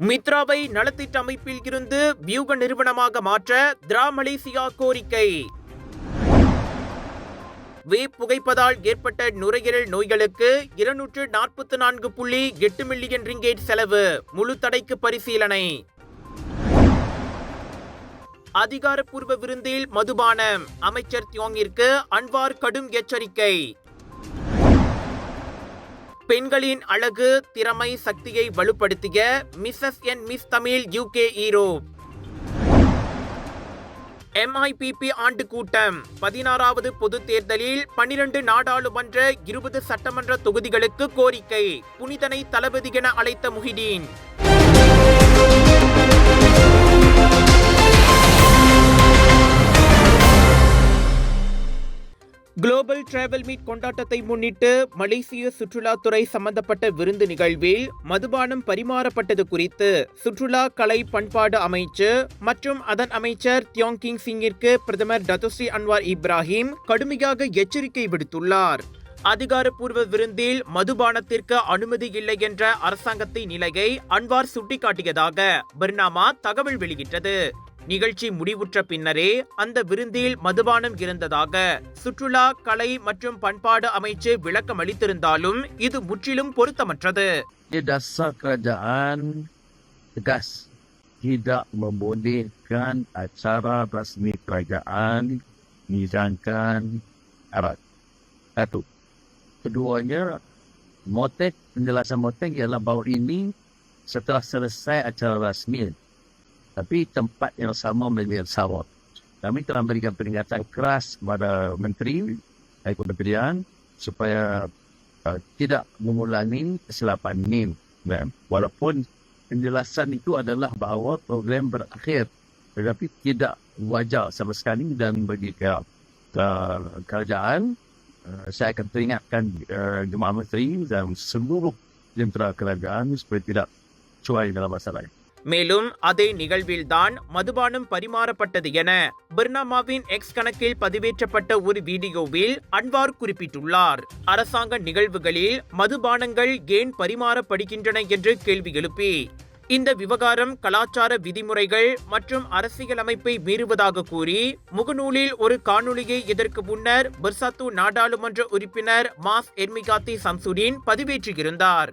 மித்ராவை நலத்திட்ட அமைப்பில் இருந்து வியூக நிறுவனமாக மாற்ற திரா மலேசியா கோரிக்கை. வேப் புகைப்பதால் ஏற்பட்ட நுரையீரல் நோய்களுக்கு இருநூற்று நாற்பத்தி நான்கு புள்ளி எட்டு மில்லியன் ரிங்கேட் செலவு முழு தடைக்கு பரிசீலனை. அதிகாரப்பூர்வ விருந்தில் மதுபானம் அமைச்சர் தியோங்கிற்கு அன்வார் கடும் எச்சரிக்கை. பெண்களின் அழகு திறமை சக்தியை வலுப்படுத்திய Mrs and Miss Tamil UK Euro MIPP ஆண்டு கூட்டம் பதினாறாவது பொது தேர்தலில் பனிரண்டு நாடாளுமன்ற இருபது சட்டமன்ற தொகுதிகளுக்கு கோரிக்கை. புனிதனை தளபதி என அழைத்த முஹிதீன். குளோபல் டிராவல் மீட் கொண்டாட்டத்தை முன்னிட்டு மலேசிய சுற்றுலாத்துறை சம்பந்தப்பட்ட விருந்து நிகழ்வில் மதுபானம் பரிமாறப்பட்டது குறித்து சுற்றுலா கலை பண்பாடு அமைச்சு மற்றும் அதன் அமைச்சர் தியோங் கிங் சிங்கிற்கு பிரதமர் டத்துஸ்ரீ அன்வார் இப்ராஹிம் கடுமையாக எச்சரிக்கை விடுத்துள்ளார். அதிகாரப்பூர்வ விருந்தில் மதுபானத்திற்கு அனுமதி இல்லை என்ற அரசாங்கத்தின் நிலையை அன்வார் சுட்டிக்காட்டியதாக பர்னாமா தகவல் வெளியிட்டது. நிகழ்ச்சி முடிவுற்ற பின்னரே அந்த விருந்தில் மதுபானம் இருந்ததாக சுற்றுலா கலை மற்றும் பண்பாடு அமைச்சு விளக்கம் அளித்திருந்தாலும் இது முற்றிலும் பொருத்தமற்றது tidak membolehkan acara rasmi kerajaan menghidangkan arat. Satu. Keduanya, motif, penjelasan motif ialah bahawa ini setelah selesai acara rasmi. Tapi tempat yang sama menjadi sawat. Kami telah memberikan peringatan keras kepada Menteri dan Kementerian supaya uh, tidak mengulangi kesilapan ini. Dan walaupun penjelasan itu adalah bahawa program berakhir tetapi tidak wajar sama sekali dan bagi ke, ke kerajaan uh, saya akan peringatkan uh, jemaah menteri dan seluruh jentera kerajaan supaya tidak cuai dalam masalah ini. மேலும் அதே நிகழ்வில்தான் மதுபானம் பரிமாறப்பட்டது என பிர்னாமாவின் X கணக்கில் பதிவேற்றப்பட்ட ஒரு வீடியோவில் Anwar குறிப்பிட்டுள்ளார். அரசாங்க நிகழ்வுகளில் மதுபானங்கள் ஏன் பரிமாறப்படுகின்றன என்று கேள்வி எழுப்பி இந்த விவகாரம் கலாச்சார விதிமுறைகள் மற்றும் அரசியலமைப்பை மீறுவதாக கூறி முகநூலில் ஒரு காணொலியை இதற்கு முன்னர் பிர்சாத்து நாடாளுமன்ற உறுப்பினர் மாஸ் எர்மிகாத்தி சம்சுடின் பதிவேற்றியிருந்தார்.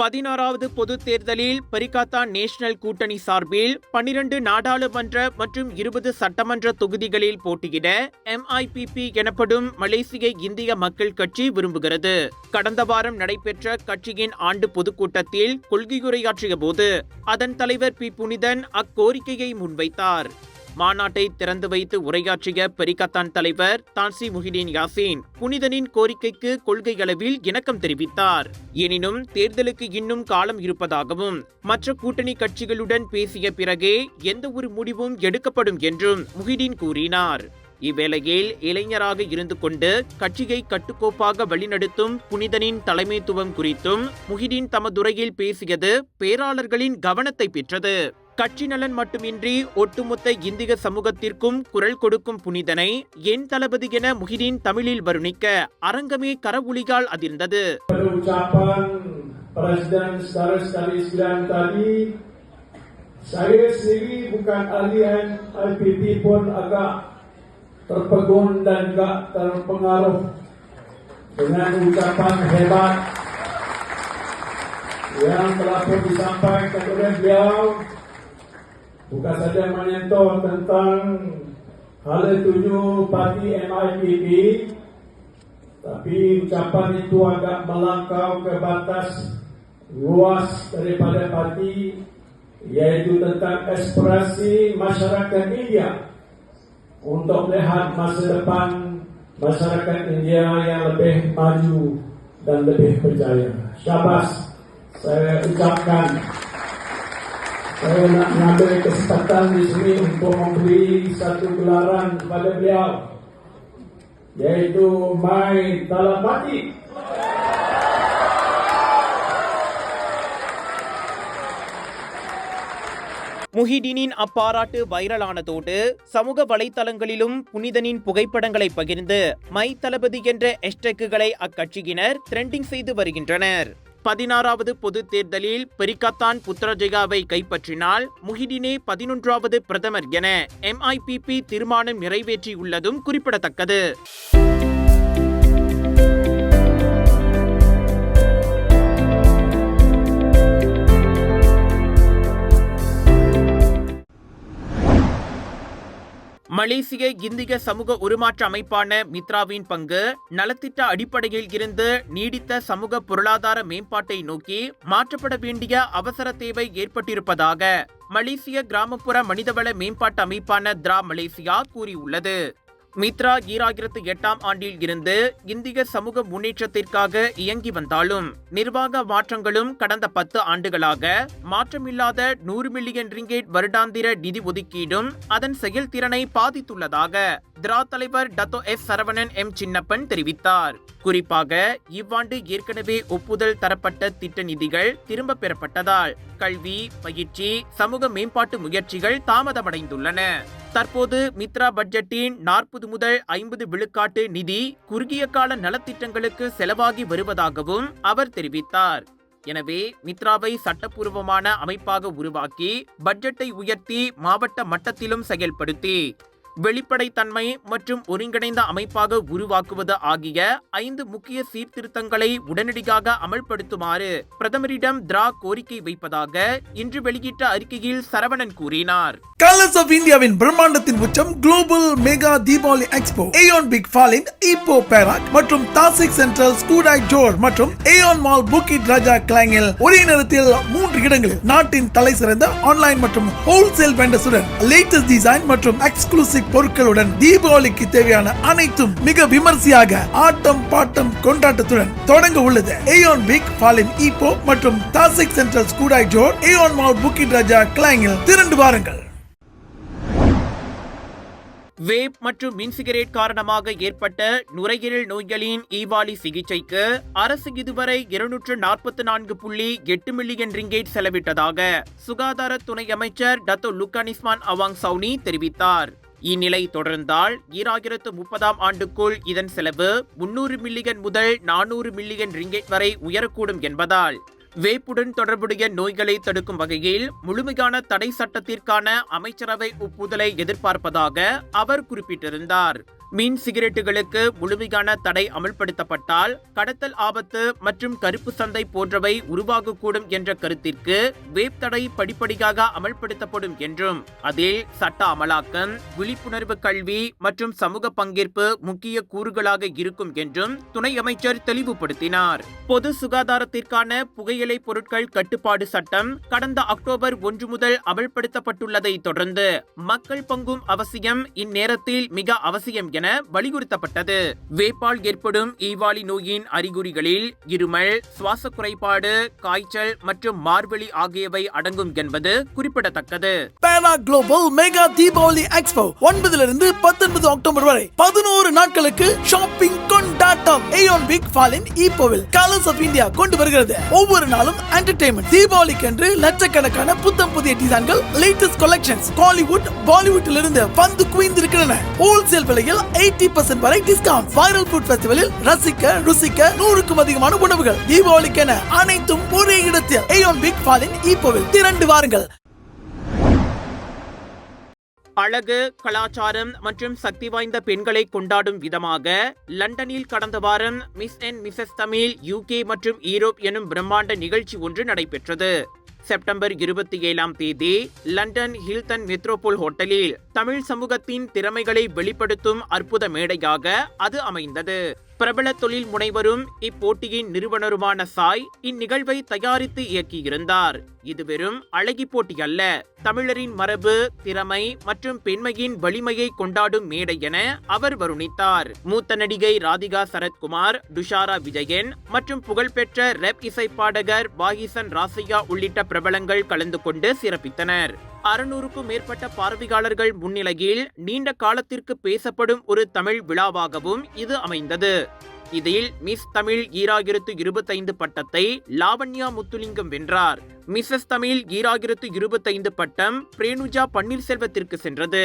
பதினாறாவது பொது தேர்தலில் பரிகாத்தா நேஷனல் கூட்டணி சார்பில் பனிரண்டு நாடாளுமன்ற மற்றும் இருபது சட்டமன்ற தொகுதிகளில் போட்டியிட எம்ஐபிபி எனப்படும் மலேசிய இந்திய மக்கள் கட்சி விரும்புகிறது. கடந்த வாரம் நடைபெற்ற கட்சியின் ஆண்டு பொதுக்கூட்டத்தில் கொள்கையுரையாற்றிய போது அதன் தலைவர் பி. புனிதன் அக்கோரிக்கையை முன்வைத்தார். மாநாட்டை திறந்து வைத்து உரையாற்றிய பெரிகத்தான் தலைவர் தான்சி முஹிதீன் யாசின் புனிதனின் கோரிக்கைக்கு கொள்கை அளவில் இணக்கம் தெரிவித்தார். எனினும் தேர்தலுக்கு இன்னும் காலம் இருப்பதாகவும் மற்ற கூட்டணி கட்சிகளுடன் பேசிய பிறகே எந்த ஒரு முடிவும் எடுக்கப்படும் என்றும் முஹிதீன் கூறினார். இவ்வேளையில் இளைஞராக இருந்து கொண்டு கட்சியை கட்டுக்கோப்பாக வழிநடத்தும் புனிதனின் தலைமைத்துவம் குறித்தும் முஹிதீன் தமதுரையில் பேசியது பேராளர்களின் கவனத்தை பெற்றது. கட்சி நலன் மட்டுமின்றி ஒட்டுமொத்த இந்திய சமூகத்திற்கும் குரல் கொடுக்கும் புனிதனை என் தளபதி என முஹிதீன் தமிழில் வருணிக்க அரங்கமே கரவுளியால் அதிர்ந்தது pada ucapan Presiden saudara-saudari sekalian tadi, saya sendiri bukan ahli IPP pun agak terpegun dan juga terpengaruh dengan ucapan hebat yang telah pun disampaikan oleh beliau bukan saja menyentuh tentang hal tujuh parti MIPP tapi ucapan itu agak melangkau ke batas luas daripada parti yaitu tentang ekspresi masyarakat India untuk melihat masa depan masyarakat India yang lebih maju dan lebih berjaya. Syabas. saya ucapkan mengambil kesempatan di sini untuk memberi satu gelaran kepada beliau yaitu Mai Talabati. முஹிதீனின் அப்பாராட்டு வைரலானதோடு சமூக வலைதளங்களிலும் புனிதனின் புகைப்படங்களை பகிர்ந்து my தளபதி என்ற ஹேஷ்டேக்குகளை அக்கட்சியினர் trending செய்து வருகின்றனர் பதினாறாவது பொது தேர்தலில் பெரிகத்தான் புத்ரஜெயாவை கைப்பற்றினால் முஹிடினே பதினொன்றாவது பிரதமர் என எம்ஐபிபி தீர்மானம் நிறைவேற்றியுள்ளதும் குறிப்பிடத்தக்கது. மலேசிய இந்திய சமூக உருமாற்ற அமைப்பான மித்ராவின் பங்கு நலத்திட்ட அடிப்படையில் இருந்து நீடித்த சமூக பொருளாதார மேம்பாட்டை நோக்கி மாற்றப்பட வேண்டிய அவசர தேவை ஏற்பட்டிருப்பதாக மலேசிய கிராமப்புற மனிதவள மேம்பாட்டு அமைப்பான திரா மலேசியா கூறியுள்ளது. மித்ரா ஈராயிரத்து எட்டாம் ஆண்டில் இருந்து இந்திய சமூக முன்னேற்றத்திற்காக இயங்கி வந்தாலும் நிர்வாக மாற்றங்களும் கடந்த பத்து ஆண்டுகளாக மாற்றமில்லாத நூறு மில்லியன் ரிங்கேட் வருடாந்திர நிதி ஒதுக்கீடும் அதன் செயல்திறனை பாதித்துள்ளதாக திரா தலைவர் Datuk S Saravanan M Chinnappan தெரிவித்தார். குறிப்பாக இவ்வாண்டு ஏற்கனவே ஒப்புதல் தரப்பட்ட திட்ட நிதிகள் திரும்ப பெறப்பட்டதால் கல்வி பயிற்சி சமூக மேம்பாட்டு முயற்சிகள் தாமதமடைந்துள்ளன. தற்போது மித்ரா பட்ஜெட்டின் நாற்பது முதல் ஐம்பது விழுக்காட்டு நிதி குறுகிய கால நலத்திட்டங்களுக்கு செலவாகி வருவதாகவும் அவர் தெரிவித்தார். எனவே மித்ராவை சட்டப்பூர்வமான அமைப்பாக உருவாக்கி பட்ஜெட்டை உயர்த்தி மாவட்ட மட்டத்திலும் செயல்படுத்தி வெளிப்படைத்தன்மை மற்றும் ஒருங்கிணைந்த அமைப்பாக உருவாக்குவது ஆகிய ஐந்து முக்கிய சீர்திருத்தங்களை உடனடியாக அமல்படுத்துமாறு பிரதமரிடம் திரா கோரிக்கை வைப்பதாக இன்று வெளியிட்ட அறிக்கையில் சரவணன் கூறினார். கலர்ஸ் ஆஃப் இந்தியாவின் பிரம்மாண்டத்தின் உச்சம் global mega Deepavali expo AEON big Falim Ipoh Perak மற்றும் தாசிக் சென்ட்ரல் ஸ்கூடாய் ஜோர் மற்றும் ஏயோன் மால் புக்கிட் ராஜா கிளாங்கில் ஒரே நேரத்தில் மூன்று இடங்களில் நாட்டின் தலை சிறந்த ஆன்லைன் மற்றும் ஹோல்சேல் வெண்டர்ஸுடன் லேட்டஸ்ட் டிசைன் மற்றும் எக்ஸ்க்ளூசிவ் பொருட்களுடன் தீபாவளிக்கு தேவையான அனைத்தும் மிக விமர்சையாக ஆட்டம் பாட்டம் கொண்டாட்டத்துடன் தொடங்க உள்ளது. ஏயோன் பிக் பாலிம் இப்போ மற்றும் Tasik Central Skudai Johor Aeon mall Bukit Raja கிளாங்கில் திரண்டு வாருங்கள். வேப் மற்றும் மின் சிகரெட் காரணமாக ஏற்பட்ட நுரையீரல் நோய்களின் ஈவாலி சிகிச்சைக்கு அரசு இதுவரை இருநூற்று நாற்பத்தி நான்கு புள்ளி எட்டு மில்லியன் ரிங்கேட் செலவிட்டதாக சுகாதார துணை அமைச்சர் டத்தோ லுக்கானிஸ்மான் அவாங் சவுனி தெரிவித்தார். இந்நிலை தொடர்ந்தால் ஈராயிரத்து முப்பதாம் ஆண்டுக்குள் இதன் செலவு முன்னூறு மில்லியன் முதல் நானூறு மில்லியன் ரிங்கெட் வரை உயரக்கூடும் என்பதால் வேப்புடன் தொடர்புடைய நோய்களை தடுக்கும் வகையில் முழுமையான தடை சட்டத்திற்கான அமைச்சரவை ஒப்புதலை எதிர்பார்ப்பதாக அவர் குறிப்பிட்டிருந்தார். மீன் சிகரெட்டுகளுக்கு முழுமையான தடை அமல்படுத்தப்பட்டால் கடத்தல் ஆபத்து மற்றும் கருப்பு சந்தை போன்றவை உருவாகக்கூடும் என்ற கருத்திற்கு வேப் தடை படிப்படியாக அமல்படுத்தப்படும் என்றும் அதில் சட்ட அமலாக்கம் விழிப்புணர்வு கல்வி மற்றும் சமூக பங்கேற்பு முக்கிய கூறுகளாக இருக்கும் என்றும் துணை அமைச்சர் தெளிவுபடுத்தினார். பொது சுகாதாரத்திற்கான புகையிலை பொருட்கள் கட்டுப்பாடு சட்டம் கடந்த அக்டோபர் ஒன்று முதல் அமல்படுத்தப்பட்டுள்ளதை தொடர்ந்து மக்கள் பங்கும் அவசியம் இந்நேரத்தில் மிக அவசியம் என வலியுறுத்தப்பட்டது. வேப்பால் ஏற்படும் ஈவாலி நோயின் அறிகுறிகளில் இருமல் சுவாச குறைபாடு காய்ச்சல் மற்றும் மார்வெளி ஆகியவை அடங்கும் என்பது குறிப்பிடத்தக்கது. பேனா குளோபல் மெகா தீபாவளி எக்ஸ்போ ஒன்பதுல இருந்து பத்தொன்பது அக்டோபர் வரை பதினோரு நாட்களுக்கு ஷாப்பிங் டாட்டம் ஏயோன் பிக் ஃபாலின் ஈப்போவில் கலர்ஸ் ஆஃப் இந்தியா கொண்டு வருகிறது. ஒவ்வொரு நாளும் என்டர்டைன்மெண்ட் தீபாவளிக்கு என்று லட்சக்கணக்கான புத்தம் புதிய டிசைன்கள் லேட்டஸ்ட் கலெக்ஷன்ஸ் காலிவுட் பாலிவுட்டில் இருந்து வந்து குவிந்திருக்கின்றன. ஹோல்சேல் விலையில் எயிட்டி பர்சன்ட் வரை டிஸ்கவுண்ட் வைரல் ஃபுட் ஃபெஸ்டிவலில் ரசிக்க ருசிக்க நூறுக்கும் அதிகமான உணவுகள். தீபாவளிக்கென அனைத்தும் ஒரே இடத்தில். ஏயோன் பிக் ஃபாலின் ஈப்போவில் திரண்டு வாருங்கள். அழகு கலாச்சாரம் மற்றும் சக்தி வாய்ந்த பெண்களை கொண்டாடும் விதமாக லண்டனில் கடந்த வாரம் Miss and Mrs Tamil UK மற்றும் ஈரோப் எனும் பிரம்மாண்ட நிகழ்ச்சி ஒன்று நடைபெற்றது. செப்டம்பர் இருபத்தி ஏழாம் தேதி லண்டன் ஹில்டன் மெட்ரோபோல் ஹோட்டலில் தமிழ் சமூகத்தின் திறமைகளை வெளிப்படுத்தும் அற்புத மேடையாக அது அமைந்தது. பிரபல தொழில் முனைவரும் இப்போட்டியின் நிறுவனருமான சாய் இந்நிகழ்வை தயாரித்து இயக்கியிருந்தார். இது வெறும் அழகி போட்டி அல்ல தமிழரின் மரபு திறமை மற்றும் பெண்மையின் வலிமையை கொண்டாடும் மேடை என அவர் வருணித்தார். மூத்த நடிகை ராதிகா சரத்குமார் துஷாரா விஜயன் மற்றும் புகழ்பெற்ற ரெப் இசை பாடகர் வாகிசன் ராசையா உள்ளிட்ட பிரபலங்கள் கலந்து கொண்டு சிறப்பித்தனர். அறுநூறுக்கும் மேற்பட்ட பார்வையாளர்கள் முன்னிலையில் நீண்ட காலத்திற்கு பேசப்படும் ஒரு தமிழ் விழாவாகவும் இது அமைந்தது. இதில் மிஸ் தமிழ் ஈராயிரத்து இருபத்தைந்து பட்டத்தை லாவண்யா முத்துலிங்கம் வென்றார். மிஸ்ஸஸ் தமிழ் ஈராயிரத்து இருபத்தைந்து பட்டம் பிரேனுஜா பன்னீர்செல்வத்திற்கு சென்றது.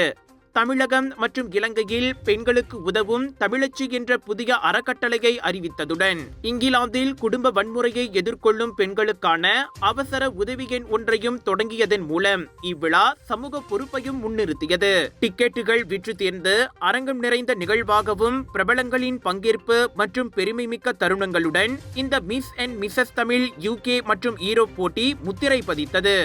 தமிழகம் மற்றும் இலங்கையில் பெண்களுக்கு உதவும் தமிழச்சி என்ற புதிய அறக்கட்டளையை அறிவித்ததுடன் இங்கிலாந்தில் குடும்ப வன்முறையை எதிர்கொள்ளும் பெண்களுக்கான அவசர உதவி எண் ஒன்றையும் தொடங்கியதன் மூலம் இவ்விழா சமூக பொறுப்பையும் முன்னிறுத்தியது. டிக்கெட்டுகள் விற்று தேர்ந்து அரங்கம் நிறைந்த நிகழ்வாகவும் பிரபலங்களின் பங்கேற்பு மற்றும் பெருமைமிக்க தருணங்களுடன் இந்த Miss and Mrs Tamil UK மற்றும் ஈரோப் போட்டி முத்திரை பதித்தது.